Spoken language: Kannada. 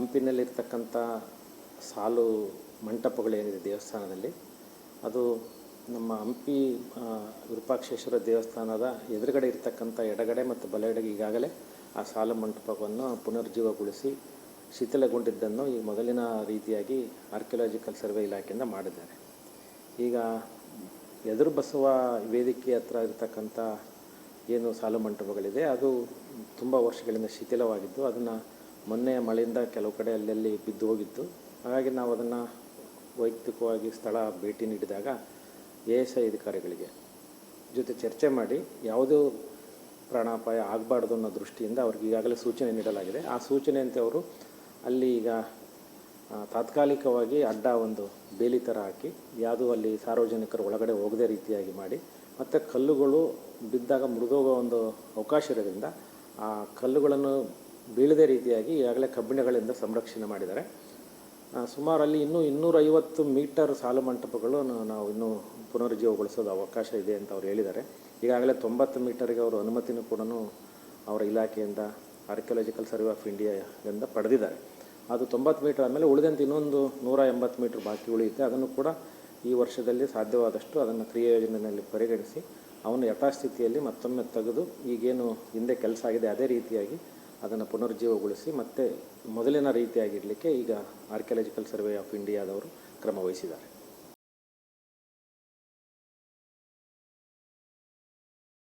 ಹಂಪಿನಲ್ಲಿರ್ತಕ್ಕಂಥ ಸಾಲು ಮಂಟಪಗಳೇನಿದೆ ದೇವಸ್ಥಾನದಲ್ಲಿ, ಅದು ನಮ್ಮ ಹಂಪಿ ವಿರೂಪಾಕ್ಷೇಶ್ವರ ದೇವಸ್ಥಾನದ ಎದುರುಗಡೆ ಇರತಕ್ಕಂಥ ಎಡಗಡೆ ಮತ್ತು ಬಲಗಡೆಗೆ ಈಗಾಗಲೇ ಆ ಸಾಲು ಮಂಟಪವನ್ನು ಪುನರ್ಜೀವಗೊಳಿಸಿ ಶಿಥಿಲಗೊಂಡಿದ್ದನ್ನು ಈ ಮೊದಲಿನ ರೀತಿಯಾಗಿ ಆರ್ಕಿಯಾಲಜಿಕಲ್ ಸರ್ವೆ ಇಲಾಖೆಯಿಂದ ಮಾಡಿದ್ದಾರೆ. ಈಗ ಎದುರು ಬಸವ ವೇದಿಕೆ ಹತ್ರ ಇರತಕ್ಕಂಥ ಏನು ಸಾಲು ಮಂಟಪಗಳಿದೆ, ಅದು ತುಂಬ ವರ್ಷಗಳಿಂದ ಶಿಥಿಲವಾಗಿದ್ದು, ಅದನ್ನು ಮೊನ್ನೆ ಮಳೆಯಿಂದ ಕೆಲವು ಕಡೆ ಅಲ್ಲಲ್ಲಿ ಬಿದ್ದು ಹೋಗಿತ್ತು. ಹಾಗಾಗಿ ನಾವು ಅದನ್ನು ವೈಯಕ್ತಿಕವಾಗಿ ಸ್ಥಳ ಭೇಟಿ ನೀಡಿದಾಗ ಎ ಎಸ್ ಐ ಅಧಿಕಾರಿಗಳಿಗೆ ಜೊತೆ ಚರ್ಚೆ ಮಾಡಿ ಯಾವುದೂ ಪ್ರಾಣಾಪಾಯ ಆಗಬಾರ್ದು ಅನ್ನೋ ದೃಷ್ಟಿಯಿಂದ ಅವ್ರಿಗೆ ಈಗಾಗಲೇ ಸೂಚನೆ ನೀಡಲಾಗಿದೆ. ಆ ಸೂಚನೆಯಂತೆ ಅವರು ಅಲ್ಲಿ ಈಗ ತಾತ್ಕಾಲಿಕವಾಗಿ ಅಡ್ಡ ಒಂದು ಬೇಲಿ ಥರ ಹಾಕಿ ಯಾವುದೂ ಅಲ್ಲಿ ಸಾರ್ವಜನಿಕರು ಒಳಗಡೆ ಹೋಗದೇ ರೀತಿಯಾಗಿ ಮಾಡಿ, ಮತ್ತು ಕಲ್ಲುಗಳು ಬಿದ್ದಾಗ ಮುರಿದೋಗೋ ಒಂದು ಅವಕಾಶ ಇರೋದ್ರಿಂದ ಆ ಕಲ್ಲುಗಳನ್ನು ಬೀಳದೇ ರೀತಿಯಾಗಿ ಈಗಾಗಲೇ ಕಬ್ಬಿಣಗಳಿಂದ ಸಂರಕ್ಷಣೆ ಮಾಡಿದ್ದಾರೆ. ಸುಮಾರು ಅಲ್ಲಿ ಇನ್ನೂ ಇನ್ನೂರೈವತ್ತು ಮೀಟರ್ ಸಾಲು ಮಂಟಪಗಳು ನಾವು ಇನ್ನೂ ಪುನರುಜ್ಜೀವಗೊಳಿಸೋದು ಅವಕಾಶ ಇದೆ ಅಂತ ಅವ್ರು ಹೇಳಿದ್ದಾರೆ. ಈಗಾಗಲೇ ತೊಂಬತ್ತು ಮೀಟರ್ಗೆ ಅವರು ಅನುಮತಿನೂ ಕೂಡ ಅವರ ಇಲಾಖೆಯಿಂದ ಆರ್ಕಿಯಾಲಜಿಕಲ್ ಸರ್ವೆ ಆಫ್ ಇಂಡಿಯಾದಿಂದ ಪಡೆದಿದ್ದಾರೆ. ಅದು ತೊಂಬತ್ತು ಮೀಟರ್ ಆದಮೇಲೆ ಉಳಿದಂತೆ ಇನ್ನೊಂದು ನೂರ ಎಂಬತ್ತು ಮೀಟರ್ ಬಾಕಿ ಉಳಿಯುತ್ತೆ. ಅದನ್ನು ಕೂಡ ಈ ವರ್ಷದಲ್ಲಿ ಸಾಧ್ಯವಾದಷ್ಟು ಅದನ್ನು ಕ್ರಿಯಾ ಯೋಜನೆಯಲ್ಲಿ ಪರಿಗಣಿಸಿ, ಅವನು ಯಥಾಸ್ಥಿತಿಯಲ್ಲಿ ಮತ್ತೊಮ್ಮೆ ತೆಗೆದು ಈಗೇನು ಹಿಂದೆ ಕೆಲಸ ಆಗಿದೆ ಅದೇ ರೀತಿಯಾಗಿ ಅದನ್ನು ಪುನರುಜ್ಜೀವಗೊಳಿಸಿ ಮತ್ತೆ ಮೊದಲಿನ ರೀತಿಯಾಗಿರಲಿಕ್ಕೆ ಈಗ ಆರ್ಕಿಯಾಲಜಿಕಲ್ ಸರ್ವೆ ಆಫ್ ಇಂಡಿಯಾದವರು ಕ್ರಮ ವಹಿಸಿದ್ದಾರೆ